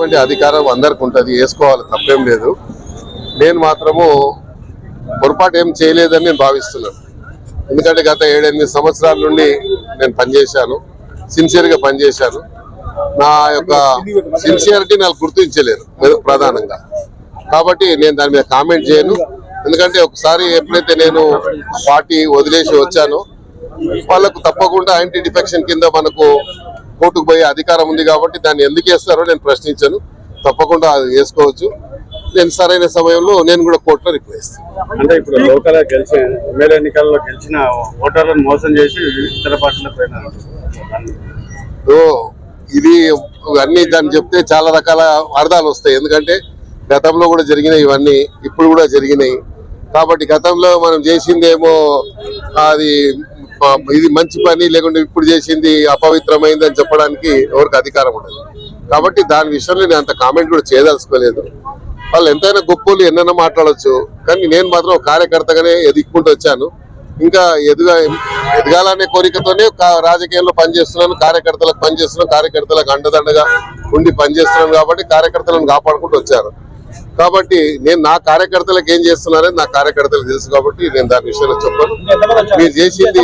వేసుకునేటువంటి అధికారం అందరికి ఉంటుంది వేసుకోవాలి తప్పేం లేదు. నేను మాత్రము పొరపాటు ఏం చేయలేదని నేను భావిస్తున్నాను. ఎందుకంటే గత ఏడెనిమిది సంవత్సరాల నుండి నేను పనిచేశాను సిన్సియర్గా పనిచేశాను. నా యొక్క సిన్సియారిటీ నాకు గుర్తించలేరు ప్రధానంగా. కాబట్టి నేను దాని మీద కామెంట్ చేయను. ఎందుకంటే ఒకసారి ఎప్పుడైతే నేను పార్టీ వదిలేసి వచ్చానో వాళ్ళకు తప్పకుండా యాంటీ డిఫెక్షన్ కింద మనకు కోర్టుకు పోయే అధికారం ఉంది కాబట్టి దాన్ని ఎందుకు వేస్తారో నేను ప్రశ్నించాను. తప్పకుండా అది వేసుకోవచ్చు. నేను సరైన సమయంలో నేను కూడా కోర్టులో రిప్లై ఇస్తాను. అంటే ఇప్పుడు లోకల్ గెలిచి ఎమ్మెల్యే ఎన్నికల్లో గెలిచిన ఓటర్లను మోసం చేసి ఇతర పార్టీల పైన సో ఇది అన్ని దాన్ని చెప్తే చాలా రకాల అర్థాలు వస్తాయి. ఎందుకంటే గతంలో కూడా జరిగినాయి ఇవన్నీ ఇప్పుడు కూడా జరిగినాయి. కాబట్టి గతంలో మనం చేసిందేమో అది ఇది మంచి పని లేకుంటే ఇప్పుడు చేసింది అపవిత్రమైంది అని చెప్పడానికి ఎవరికి అధికారం ఉండదు. కాబట్టి దాని విషయంలో నేను అంత కామెంట్ కూడా చేయదలుచుకోలేదు. వాళ్ళు ఎంతైనా గొప్పలు ఎన్నైనా మాట్లాడొచ్చు. కానీ నేను మాత్రం కార్యకర్తగానే ఎదుక్కుంటూ వచ్చాను. ఇంకా ఎదుగా ఎదగాలనే కోరికతోనే కా- రాజకీయాల్లో పనిచేస్తున్నాను కార్యకర్తలకు పనిచేస్తున్నాను కార్యకర్తలకు అండదండగా ఉండి పనిచేస్తున్నాను కాబట్టి కార్యకర్తలను కాపాడుకుంటూ వచ్చాను. కాబట్టి నేను నా కార్యకర్తలకు ఏం చేస్తున్నానని నా కార్యకర్తలకు తెలుసు కాబట్టి నేను దాని విషయంలో చెప్పాను. మీరు చేసింది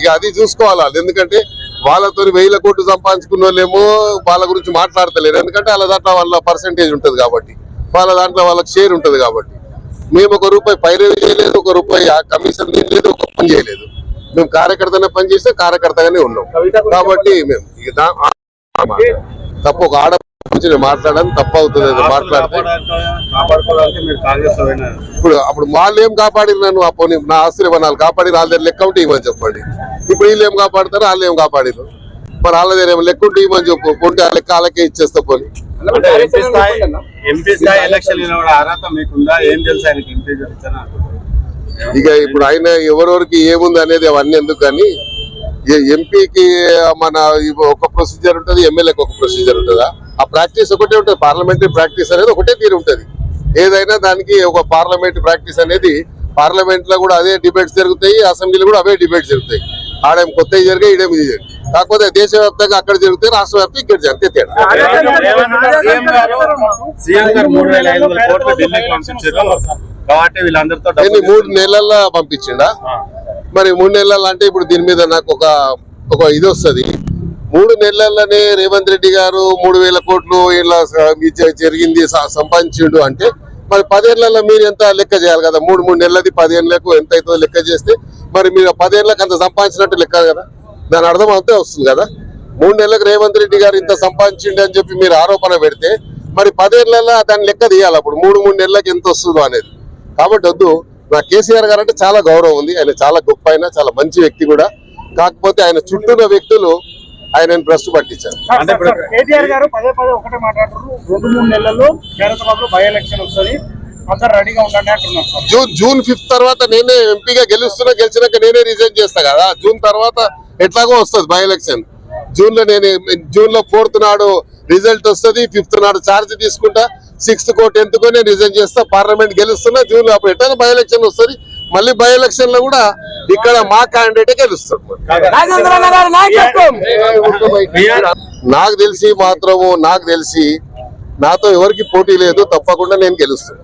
ఇక అది చూసుకోవాలి. ఎందుకంటే వాళ్ళతో వేల కోట్లు సంపాదించుకున్న వాళ్ళేమో వాళ్ళ గురించి మాట్లాడతలేరు. ఎందుకంటే వాళ్ళ దాంట్లో వాళ్ళ పర్సంటేజ్ ఉంటది కాబట్టి. వాళ్ళ దాంట్లో వాళ్ళకి షేర్ ఉంటది కాబట్టి. మేము ఒక రూపాయి పైరవి చేయలేదు ఒక రూపాయి ఆ కమిషన్ తీయలేదు ఒక పని చేయలేదు. మేము కార్యకర్తనే పని చేస్తే కార్యకర్తగానే ఉన్నాం. కాబట్టి మేము తప్పు ఒక ఆడ గురించి నేను మాట్లాడడం తప్పు అవుతుంది అది మాట్లాడితే. ఇప్పుడు అప్పుడు వాళ్ళు ఏం కాపాడిరు నన్ను? ఆ పోనీ నా ఆస్తులు వాళ్ళు కాపాడి వాళ్ళ దగ్గర లెక్క ఉంటే ఇవ్వని చెప్పండి. ఇప్పుడు వీళ్ళు ఏం కాపాడతారు వాళ్ళు ఏం కాపాడిరు మరి వాళ్ళ దగ్గర ఏమో లెక్క ఉంటే ఇవ్వని చెప్పు ఉంటే ఆ లెక్క వాళ్ళకే ఇచ్చేస్తా పోనీ. అంటే ఎంపీ స్థాయి ఎంపీ స్థాయి ఎలక్షన్ నిలబడే అర్హత మీకుందా? ఏం తెలుసు ఆయనకి ఎంపీ గెలిచానా ఇక ఇప్పుడు ఆయన ఎవరెవరికి ఏముంది అనేది అవన్నీ ఎందుకు కానీ ఎంపీకి మన ఒక ప్రొసీజర్ ఉంటుంది ఎమ్మెల్యేకి ఒక ప్రొసీజర్ ఉంటుందా? ఆ ప్రాక్టీస్ ఒకటే ఉంటుంది. పార్లమెంటరీ ప్రాక్టీస్ అనేది ఒకటే తీరు ఉంటుంది. ఏదైనా దానికి ఒక పార్లమెంటరీ ప్రాక్టీస్ అనేది పార్లమెంట్లో కూడా అదే డిబేట్స్ జరుగుతాయి అసెంబ్లీలో కూడా అవే డిబేట్స్ జరుగుతాయి. ఆడేం కొత్తవి జరిగాయి ఈడేమి ఇది జరిగాయి. కాకపోతే దేశవ్యాప్తంగా అక్కడ జరుగుతాయి రాష్ట్ర వ్యాప్తంగా ఇక్కడ జరిగితే తేడా. మూడు నెలల్లో పంపించిండా. మరి మూడు నెలలు అంటే ఇప్పుడు దీని మీద నాకు ఒక ఒక ఇది వస్తుంది. మూడు నెలల్లోనే రేవంత్ రెడ్డి గారు మూడు వేల కోట్లు ఇలా జరిగింది సంపాదించిండు అంటే మరి పదేళ్ళలో మీరు ఎంత లెక్క చేయాలి కదా? మూడు మూడు నెలలది పదేళ్ళకు ఎంత అవుతుందో లెక్క చేస్తే మరి మీరు ఆ పదేళ్ళకు అంత సంపాదించినట్టు లెక్క కదా? దాని అర్థం అంతే వస్తుంది కదా? మూడు నెలలకు రేవంత్ రెడ్డి గారు ఇంత సంపాదించిండు అని చెప్పి మీరు ఆరోపణ పెడితే మరి పదేళ్ళలో దాన్ని లెక్క తీయాలి అప్పుడు. మూడు మూడు నెలలకు ఎంత వస్తుందో అనేది. కాబట్టి వద్దు. నా కేసీఆర్ గారు అంటే చాలా గౌరవం ఉంది. ఆయన చాలా గొప్ప ఆయన చాలా మంచి వ్యక్తి కూడా. కాకపోతే ఆయన చుట్టూన్న వ్యక్తులు ఆయనను భ్రష్టు పట్టించారు అంటే ఇప్పుడు కేటీఆర్ గారు పదే పదే ఒకటే మాట్లాడుతున్నారు. రెండు మూడు నెలల్లో హైదరాబాద్లో బై ఎలక్షన్ వస్తుంది. అందరు రెడీగా ఉండండి అంటున్నారు సార్. జూన్ జూన్ ఫిఫ్త్ తర్వాత నేనే ఎంపీగా గెలుస్తున్నా గెలిచినాక నేనే రిజైన్ చేస్తా కదా. జూన్ తర్వాత ఎట్లాగో వస్తుంది బై ఎలక్షన్. జూన్లో నేను జూన్లో ఫోర్త్ నాడు రిజల్ట్ వస్తుంది ఫిఫ్త్ నాడు ఛార్జ్ తీసుకుంటా సిక్స్త్ కో టెన్త్ కో నేను రిజైన్ చేస్తా పార్లమెంట్ గెలుస్తున్నా జూన్లో అప్పుడు ఎట్లా బై ఎలక్షన్ వస్తుంది. మళ్ళీ బై ఎలక్షన్లో కూడా ఇక్కడ మా క్యాండిడేట్ గెలుస్తాడు. నాకు తెలిసి మాత్రము నాకు తెలిసి నాతో ఎవరికి పోటీ లేదు తప్పకుండా నేను గెలుస్తాను.